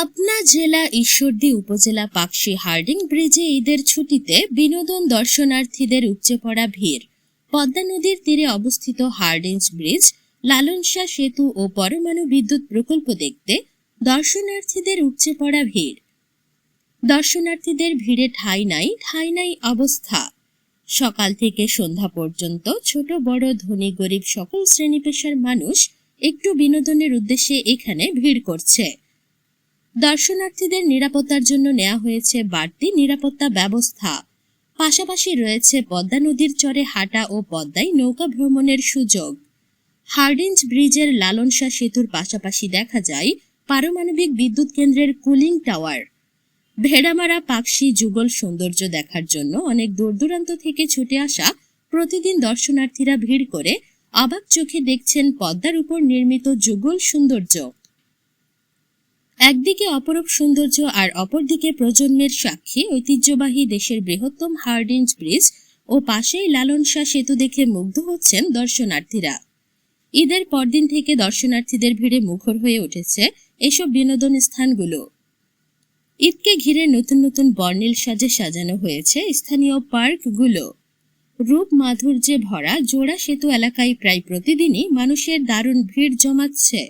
পাবনা জেলা ঈশ্বরদী উপজেলা পাকশি হার্ডিং ব্রিজে ঈদের ছুটিতে বিনোদন দর্শনার্থীদের উপচে পড়া ভিড়। পদ্মা নদীর তীরে অবস্থিত হার্ডিঞ্জ ব্রিজ লালন শাহ সেতু ও পরমাণু বিদ্যুৎ প্রকল্প দেখতে দর্শনার্থীদের উপচে পড়া ভিড়। দর্শনার্থীদের ভিড়ে ঠাঁই নাই ঠাঁই নাই অবস্থা। সকাল থেকে সন্ধ্যা পর্যন্ত ছোট, বড়, ধনী, গরিব সকল শ্রেণি পেশার মানুষ একটু বিনোদনের উদ্দেশ্যে এখানে ভিড় করছে। দর্শনার্থীদের নিরাপত্তার জন্য নেওয়া হয়েছে বাড়তি নিরাপত্তা ব্যবস্থা। পাশাপাশি রয়েছে পদ্মা নদীর চরে হাঁটা ও পদ্মায় নৌকা ভ্রমণের সুযোগ। হার্ডিঞ্জ ব্রিজের লালন শাহ সেতুর পাশাপাশি দেখা যায় পারমাণবিক বিদ্যুৎ কেন্দ্রের কুলিং টাওয়ার। ভেড়ামারা পাকশি যুগল সৌন্দর্য দেখার জন্য অনেক দূর দূরান্ত থেকে ছুটে আসা প্রতিদিন দর্শনার্থীরা ভিড় করে অবাক চোখে দেখছেন পদ্মার উপর নির্মিত যুগল সৌন্দর্য। একদিকে অপরূপ সৌন্দর্য আর অপরদিকে প্রজন্মের সাক্ষী ঐতিহ্যবাহী দেশের বৃহত্তম হার্ডিঞ্জ ব্রিজ ও পাশেই লালন শাহ সেতু দেখে মুগ্ধ হচ্ছেন দর্শনার্থীরা। ঈদের পরদিন থেকে দর্শনার্থীদের ভিড়ে মুখর হয়ে উঠেছে এসব বিনোদন স্থানগুলো। ঈদকে ঘিরে নতুন নতুন বর্ণিল সাজে সাজানো হয়েছে স্থানীয় পার্কগুলো। রূপ মাধুর্যে ভরা জোড়া সেতু এলাকায় প্রায় প্রতিদিনই মানুষের দারুণ ভিড় জমাচ্ছে।